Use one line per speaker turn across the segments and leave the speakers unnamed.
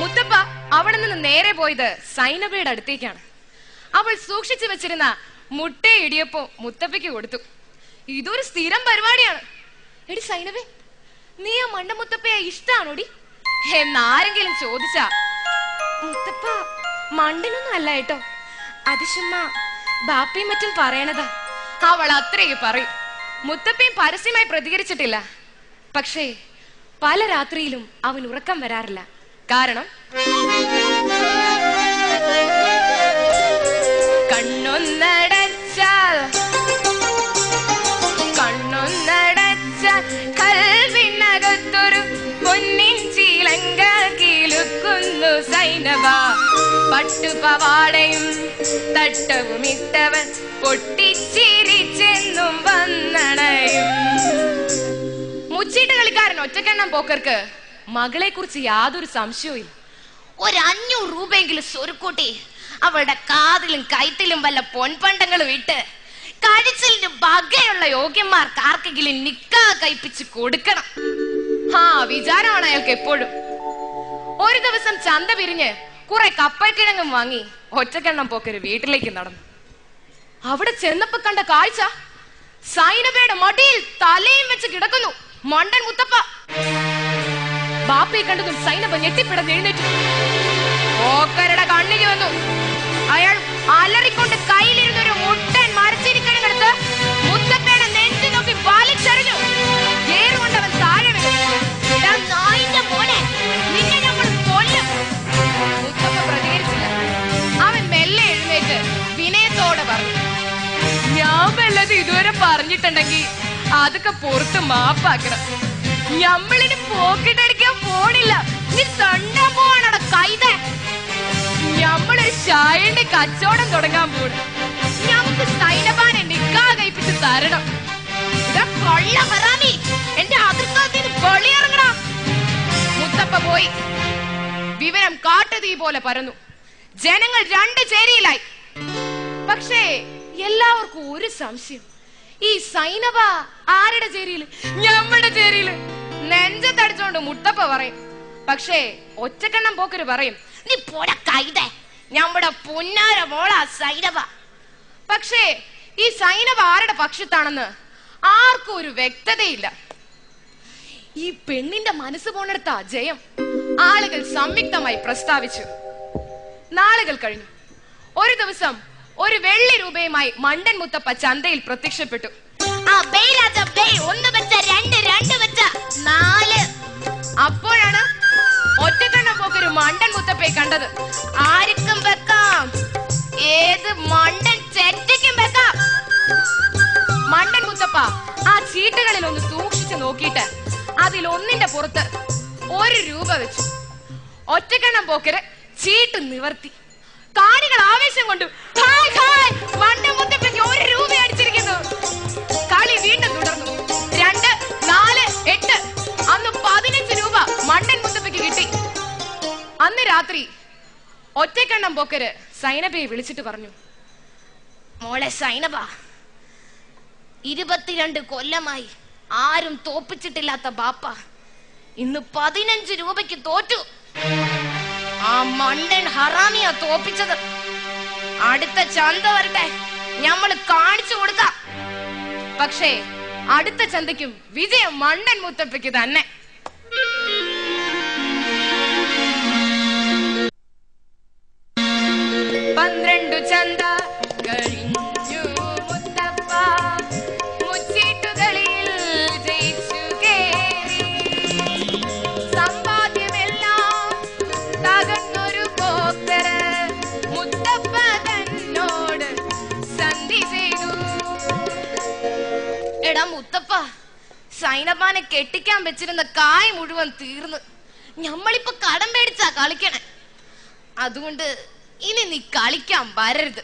മുത്തപ്പ അവിടെ നിന്ന് നേരെ പോയത് സൈനബയുടെ അടുത്തേക്കാണ്. അവൾ സൂക്ഷിച്ചു വെച്ചിരുന്ന മുട്ട ഇടിയപ്പോ മുത്തപ്പയ്ക്ക് കൊടുത്തു. ഇതൊരു സ്ഥിരം പരിപാടിയാണ്. എടി സൈനബെ നീ ആ മണ്ട മുത്തപ്പയെ ഇഷ്ടാണോടി? എന്നാരെങ്കിലും ചോദിച്ചാ മുത്തപ്പ മണ്ടനൊന്നും അല്ല കേട്ടോ. അതിശമ്മ ബാപ്പയും മറ്റും പറയണതാ. അവൾ അത്രയും പറയും. മുത്തപ്പയും പരസ്യമായി പ്രതികരിച്ചിട്ടില്ല. പക്ഷേ പല രാത്രിയിലും അവൻ ഉറക്കം വരാറില്ല. കാരണം കണ്ണൊന്നടച്ചാൽ കണ്ണൊന്നടച്ചാൽ കൽവിനകത്തൊരു പൊന്നിൻ ചീലങ്ക കീലുക്കുന്നു സൈനവ പട്ടുപവാടയും തട്ടവും ഇട്ടവൻ പൊട്ടിച്ചിരിച്ചെന്നും വന്നണയും. മുച്ചീട്ട് ഒറ്റക്കെണ്ണം പോക്കർക്ക് മകളെ കുറിച്ച് യാതൊരു സംശയവും ഇല്ല
ഒരു അഞ്ഞൂറ് രൂപയെങ്കിലും സ്വരുക്കൂട്ടി അവളുടെ കാതിലും കൈത്തിലും വല്ല പൊൻപണ്ടങ്ങളും ഇട്ട് കഴിച്ചിലിന് ബഗയുള്ള യോഗ്യന്മാർക്ക് ആർക്കെങ്കിലും നിക്കാ കയ്പിച്ച് കൊടുക്കണം.
ആ വിചാരമാണ് അയാൾക്ക് എപ്പോഴും. ഒരു ദിവസം ചന്ത പിരിഞ്ഞ് കുറെ കപ്പൽക്കിഴങ്ങും വാങ്ങി ഒറ്റക്കെണ്ണം പോക്കര് വീട്ടിലേക്ക് നടന്നു. അവിടെ ചെന്നപ്പോ കണ്ട കാഴ്ച സൈനബയുടെ മടിയിൽ തലയും വെച്ച് കിടക്കുന്നു. മണ്ടൻ മുത്തപ്പ. ബാപ്പയെ കണ്ടതും സൈനബ ഞെട്ടിപ്പിടന്ന് എഴുന്നേറ്റു. ഓക്കരുടെ കണ്ണിന് വന്നു. അയാൾ അലറിക്കൊണ്ട് കയ്യിലിരുന്ന ഒരു മുട്ടൻ മരച്ചിരിക്കണെടുത്ത് മുത്തപ്പയുടെ നെഞ്ചു നോക്കി വലിച്ചെറിഞ്ഞു. ഏറുകൊണ്ടവൻ താഴെ
നിന്നെ
മുത്തപ്പ മെല്ലെ എഴുന്നേറ്റ് വിനയത്തോടെ പറഞ്ഞു. ഇതുവരെ പറഞ്ഞിട്ടുണ്ടെങ്കിൽ അതൊക്കെ പുറത്ത് മാപ്പാക്കണം. ഞമ്മളിന് പോക്കിട്ടടിക്കാൻ പോണില്ല. നീ തണ്ട പോവാണട കൈത. ഞമ്മൾ ഷായന്റെ കച്ചവടം തുടങ്ങാൻ പോണു. ഞമ്മക്ക് സൈനബാനെ നിക്കാ കഴിപ്പിച്ച് തരണം.
കൊള്ള ഹറാമി. എന്റെ അതിർക്കാത്തിന് വെളിയിറങ്ങണം
മുത്തപ്പ പോയി. വിവരം കാട്ടുതീ പോലെ പരന്നു. ജനങ്ങൾ രണ്ട് ചേരിയിലായി. പക്ഷേ എല്ലാവർക്കും ഒരു സംശയം. ഈ സൈനബ ആരുടെ ചേരിയിൽ? ഞമ്മടെ ചേരിയിൽ. നെഞ്ചത്തടിച്ചോണ്ട് മുട്ടപ്പ പറയും. പക്ഷേ ഒറ്റക്കെണ്ണം പോക്കര് പറയും
നീ പോട കൈത ഞമ്മടെ പുന്നാര മോള സൈനവ
പക്ഷേ ഈ സൈനവ ആരുടെ പക്ഷത്താണെന്ന് ആർക്കും ഒരു വ്യക്തതയില്ല. ഈ പെണ്ണിന്റെ മനസ്സ് പോണെടുത്ത ജയം. ആളുകൾ സംയുക്തമായി പ്രസ്താവിച്ചു. നാളുകൾ കഴിഞ്ഞു. ഒരു ദിവസം ഒരു വെള്ളി രൂപയുമായി മണ്ടൻ മുത്തപ്പ ചന്തയിൽ പ്രത്യക്ഷപ്പെട്ടു.
ആ
മണ്ടൻ മുത്തപ്പയെ കണ്ടത്.
ആർക്കും വെക്കാം.
ഏത് മണ്ടൻ ചെറ്റയ്ക്കും വെക്കാം. മണ്ടൻ മുത്തപ്പ ആ ചീട്ടുകളിൽ ഒന്ന് സൂക്ഷിച്ചു നോക്കിയിട്ട് അതിൽ ഒന്നിന്റെ പുറത്ത് ഒരു രൂപ വെച്ചു. ഒറ്റക്കെണ്ണം പോക്കര് ചീട്ട് നിവർത്തി. കാണികൾ ആവേശം കൊണ്ട് മണ്ടൻ മുത്തപ്പയ്ക്ക് അന്ന് രാത്രി ഒറ്റക്കെണ്ണം പോക്കര് സൈനബയെ വിളിച്ചിട്ട് പറഞ്ഞു
മോളെ സൈനബ ഇരുപത്തിരണ്ട് കൊല്ലമായി ആരും തോപ്പിച്ചിട്ടില്ലാത്ത ബാപ്പ ഇന്ന് പതിനഞ്ച് രൂപയ്ക്ക് തോറ്റു. ആ മണ്ടൻ ഹറാമിയാ തോപ്പിച്ചത്. അടുത്ത ചന്ത വരട്ടെ ഞമ്മൾ കാണിച്ചു കൊടുക്ക.
പക്ഷേ അടുത്ത ചന്തയ്ക്കും വിജയം മണ്ടൻ മുത്തപ്പയ്ക്ക് തന്നെ. ചന്ത മുത്തപ്പ മുച്ചീട്ടുകളിൽ ജയിച്ചു കേറി. സമ്പാദ്യമെല്ലാം തകർന്നൊരു പോക്കര് മുത്തപ്പ തന്നോട്
എടാ മുത്തപ്പ സൈനപ്പാനെ കെട്ടിക്കാൻ വെച്ചിരുന്ന കായ് മുഴുവൻ തീർന്ന്. ഞമ്മളിപ്പോ കടം മേടിച്ചാ കളിക്കണേ. അതുകൊണ്ട് ഇനി നീ കളിക്കാൻ വരരുത്.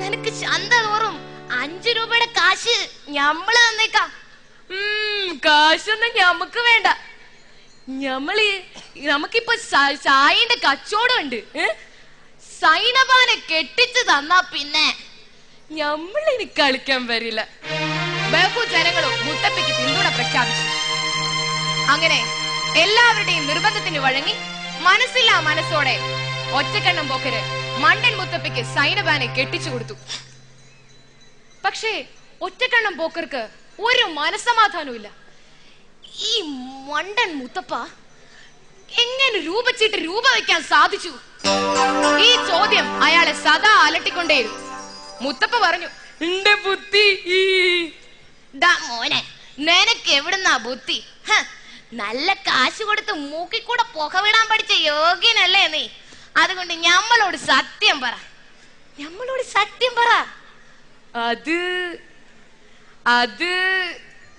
നിനക്ക് ചന്ത തോറും അഞ്ചു രൂപയുടെ കാശ് ഞമ്മൾ തന്നേക്കാം.
കാശൊന്നും ഞമ്മക്ക് വേണ്ട. ഞമ്മൾ നമുക്കിപ്പോ സായിന്റെ കച്ചവടം ഉണ്ട്
സൈനബാനെ കെട്ടിച്ച് തന്നാ പിന്നെ
ഞമ്മളിനി കളിക്കാൻ വരില്ല. ബഹു ജനങ്ങളും മുത്തപ്പയ്ക്ക് പിന്തുണ പ്രഖ്യാപിച്ചു. അങ്ങനെ എല്ലാവരുടെയും നിർബന്ധത്തിന് വഴങ്ങി മനസ്സില്ലാ മനസ്സോടെ ഒറ്റക്കണ്ണം പോക്കര്. മണ്ടൻ മുത്തപ്പയ്ക്ക് സൈനബാനെ കെട്ടിച്ചു കൊടുത്തു. പക്ഷേ ഒറ്റക്കണ്ണം പോക്കർക്ക് ഒരു മനസമാധാനവും ഈ മണ്ടൻ മുത്തപ്പ എങ്ങനെ രൂപച്ചിട്ട് രൂപ വയ്ക്കാൻ സാധിച്ചു? ഈ ചോദ്യം അയാളെ സദാ അലട്ടിക്കൊണ്ടേയിരുന്നു മുത്തപ്പ പറഞ്ഞു എന്റെ ബുദ്ധി
മോനെ നിനക്ക് എവിടുന്നാ ബുദ്ധി? നല്ല കാശ് കൊടുത്ത് മൂക്കിക്കൂടെ പുക വിടാൻ പഠിച്ച യോഗ്യനല്ലേ നീ? അതുകൊണ്ട് ഞമ്മളോട് സത്യം പറ. ഞമ്മളോട് സത്യം പറ.
അത് അത്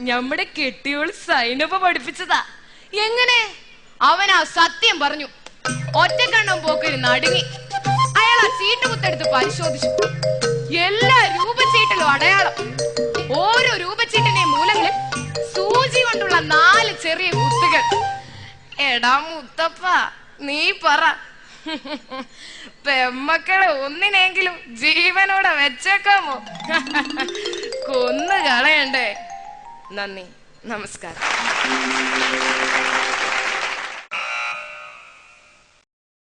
നമ്മുടെ കെട്ടിയോൾ സൈനപ്പ പഠിപ്പിച്ചതാ. എങ്ങനെ? അവൻ ആ സത്യം പറഞ്ഞു. ഒറ്റക്കണ്ണം പോക്കര് നടുങ്ങി. അയാൾ ആ ചീട്ടുകുത്തെടുത്ത് പരിശോധിച്ചു. എല്ലാ രൂപച്ചീട്ടിലും അടയാളം. ഓരോ രൂപച്ചീട്ടിന്റെ മൂലങ്ങളിൽ സൂചി കൊണ്ടുള്ള നാല് ചെറിയ കുത്തുകൾ. എടാ മുത്തപ്പ നീ പറ. പെമ്മക്കളെ ഒന്നിനെങ്കിലും ജീവനോടെ വെച്ചേക്കാമോ? കൊന്നു കളയണ്ടേ നന്ദി. നമസ്കാരം.